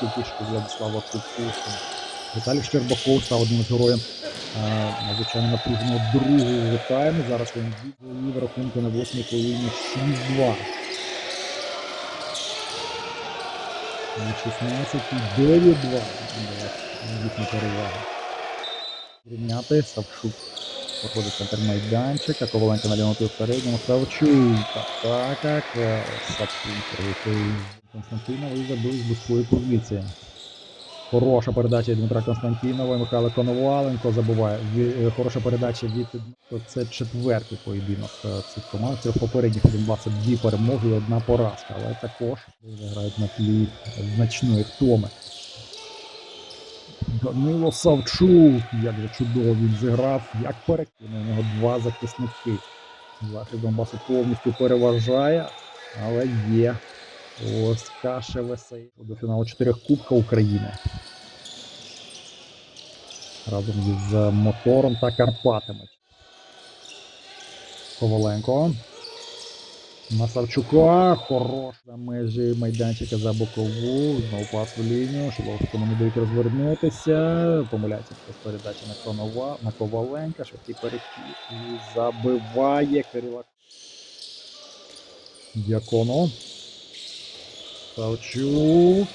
копішки Владислава Кукушина. Віталій Щербаков став одним з героїв е, надзвичайно напруженого другого тайму. Зараз він відвів рахунку на восьмій хвилині 6-2. На 16 і 9-2. Їхня перевага. Рівняти Савчук. Проходить центр майданчика. Коваленко на лівому середньому. Савчук. Атака. Савчук. Константинова і забив з близької позиції. Хороша передача від Дмитра Константінова. Михайло Коноваленко забуває. Е, Хороша передача від це четвертий поєдинок е, цих команд. Трьох попередніх це дві перемоги і одна поразка. Але також грають на тлі значної втоми. Данило Савчук, як же чудово він зіграв, як перекинув. У нього два захисники. Захист Донбасу повністю переважає, але є ось Каша Весей до фіналу чотирьох Кубка України. Разом із е, мотором та Карпатами. Коваленко. На Савчука. Хорош на межі майданчика за бокову. Знову пас в лінію. Шиловському не дають розвернутися. Помиляється хтось передача на Конова, на Коваленка. Швидкий перехід. І забиває Кирила. Дяконо. Савчук.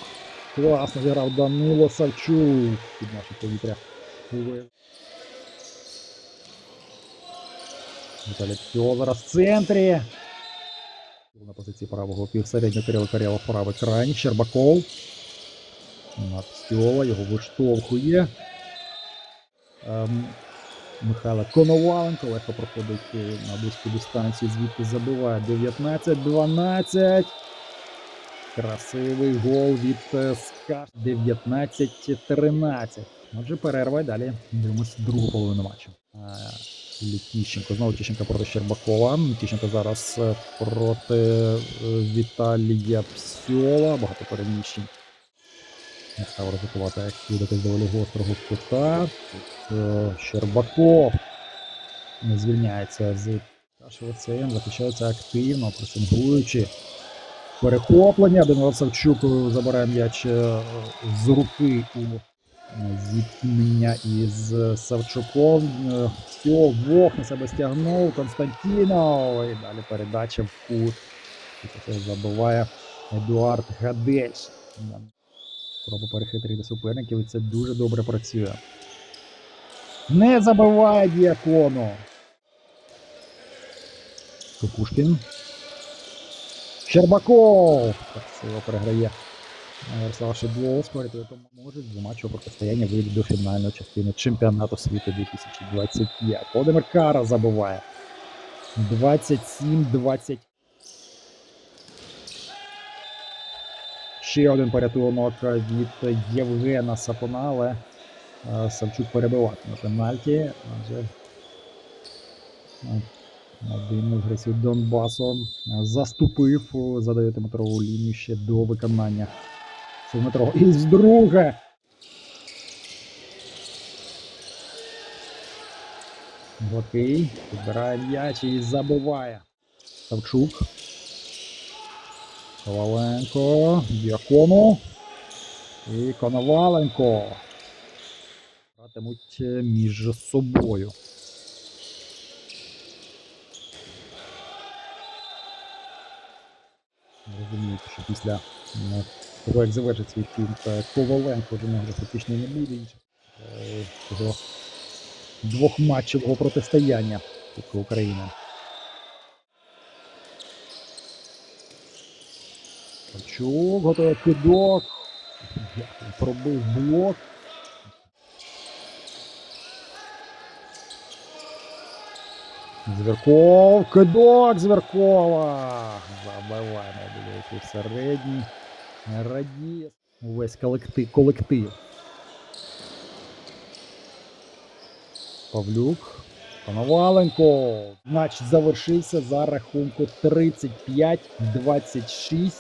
Класно зіграв Данило Савчук. Під наше повітря. Віталій Пьо в центрі. На позиції правого півсереднього Кирило Карєва правий крайній. Щербаков. На Пстьола, його виштовхує. Ем, Михайло Коноваленко легко проходить е, на близьку дистанцію, звідти забиває 19-12. Красивий гол від е, СКА 19-13. Отже, перерва і далі дивимося другу половину матчу. Е, Тіщенко. Знову Тіщенко проти Щербакова. Тіщенко зараз е, проти Віталія Псьола. Багато переміщень. Не став ризикувати, як доволі гострого кута. Тут, Щербаков не звільняється з Кашевицеєм, захищається активно, пресингуючи. Перехоплення. Данило Савчук е, забирає м'яч е, з руки у е, зіткнення із Савчуком. Е, Все, Вох на себе стягнув. Константінов. І далі передача в кут. І це забиває Едуард Гадельш. Спроба перехитрити суперників, і це дуже добре працює. Не забиває Діакону. Кукушкін. Щербаков! Красиво переграє. Ярослав Шедлов скорити допоможе. З матчу протистояння вийде до фінальної частини чемпіонату світу 2025. Володимир Кара забиває. 27-20. Ще один порятунок від Євгена Сапона, але е, Савчук перебиватиме пенальті. Адже е, один гравців Донбасу е, заступив е, за 9-метрову лінію ще до виконання цього метрового. І вдруге. Гладкий підбирає м'яч і забиває. Савчук. Коваленко, Діакону і Коноваленко. Гратимуть е, між собою. Розумієте, що після того, як завершить свій фільм, то Коваленко вже може фактично не буде. Е, Цього двохматчевого протистояння України. Пачук, готовий кидок. Пробив блок. Зверков, кидок Зверкова. Забиває найбільше середній. Радіє увесь колектив. колектив. Павлюк. Коноваленко. Матч завершився за рахунку 35-26.